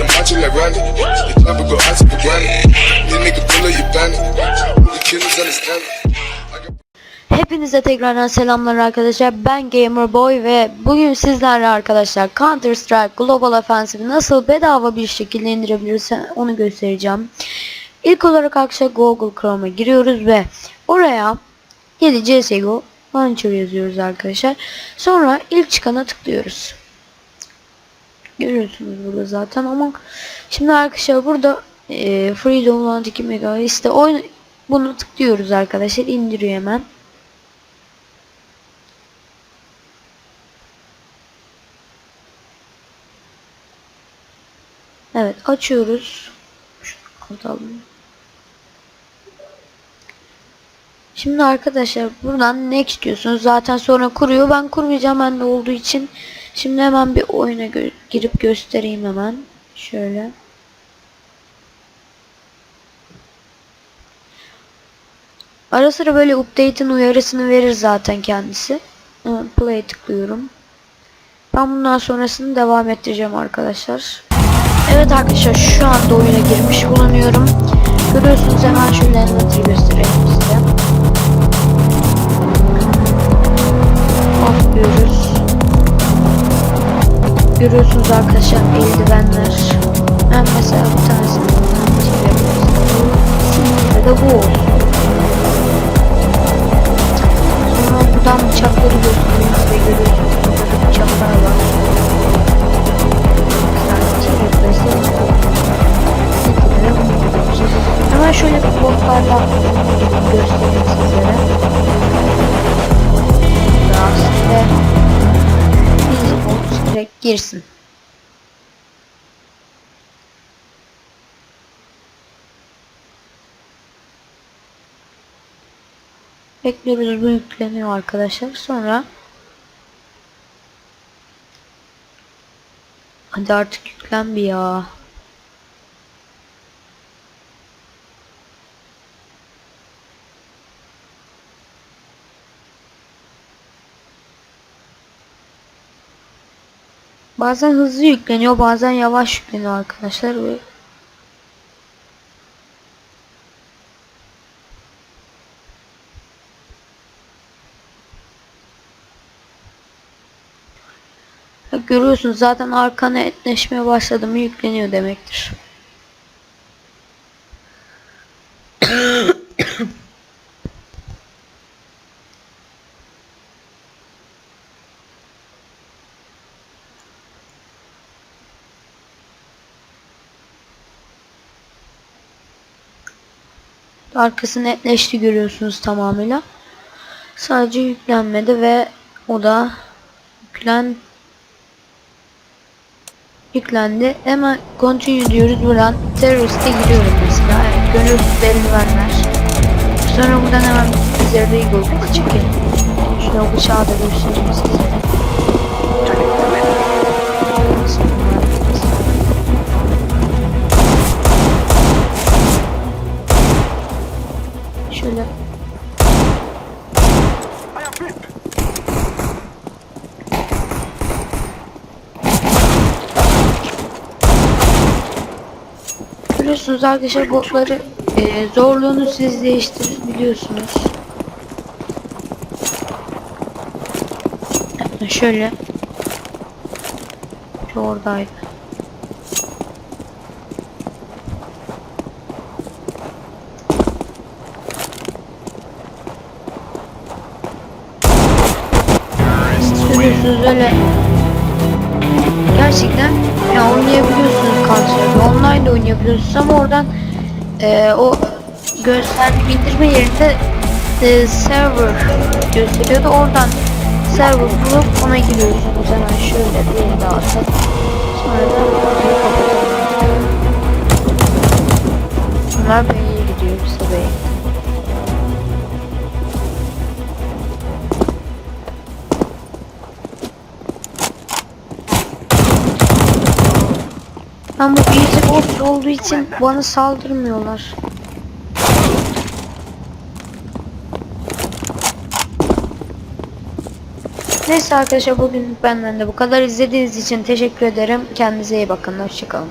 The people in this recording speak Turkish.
the macho like Randy. The chopper go to the granny. This nigga pull your bandit. The killers understand Hepinize tekrardan selamlar arkadaşlar. Ben Gamer Boy ve bugün sizlerle arkadaşlar Counter Strike Global Offensive'i nasıl bedava bir şekilde indirebiliriz onu göstereceğim. İlk olarak arkadaşlar Google Chrome'a giriyoruz ve oraya 7 CSGO Launcher yazıyoruz arkadaşlar. Sonra ilk çıkana tıklıyoruz. Görüyorsunuz burada zaten ama şimdi arkadaşlar burada e, Free Download 2 MB işte oyun bunu tıklıyoruz arkadaşlar indiriyor hemen. Evet açıyoruz. Kapatalım. Şimdi arkadaşlar buradan next diyorsunuz. Zaten sonra kuruyor. Ben kurmayacağım bende olduğu için. Şimdi hemen bir oyuna gö- girip göstereyim hemen. Şöyle. Ara sıra böyle update'in uyarısını verir zaten kendisi. Play tıklıyorum. Ben bundan sonrasını devam ettireceğim arkadaşlar. Evet arkadaşlar şu anda oyuna girmiş bulunuyorum. Görüyorsunuz hemen şöyle envanter'i göstereyim Görüyorsunuz arkadaşlar eldivenler. Ben mesela bir tanesini girsin. Bekliyoruz bu yükleniyor arkadaşlar. Sonra Hadi artık yüklen bir ya. Bazen hızlı yükleniyor, bazen yavaş yükleniyor arkadaşlar Görüyorsunuz zaten arkana etleşmeye başladı mı yükleniyor demektir. Arkası netleşti görüyorsunuz tamamıyla. Sadece yüklenmedi ve o da yüklen yüklendi. Hemen continue diyoruz buradan. Teröriste giriyorum mesela. Evet, görüyorsunuz eldivenler. Sonra buradan hemen üzerinde Eagle açık Şöyle o bıçağı da göstereyim size. Biliyorsunuz arkadaşlar botları e, zorluğunu siz değiştirebiliyorsunuz. Şöyle. Şu oradaydı. Görüyorsunuz öyle gerçekten ya oynayabiliyorsunuz Counter'da. Online de oynayabiliyorsunuz ama oradan e, o gösterdi bildirme yerinde e, server gösteriyordu. Oradan server bulup ona giriyorsunuz. Hemen şöyle bir daha. Sonra da kapatalım. Bunlar B'ye gidiyor. Kısa. Bu easy boss olduğu için bana saldırmıyorlar. Neyse arkadaşlar bugün benden de bu kadar. İzlediğiniz için teşekkür ederim. Kendinize iyi bakın. Hoşçakalın.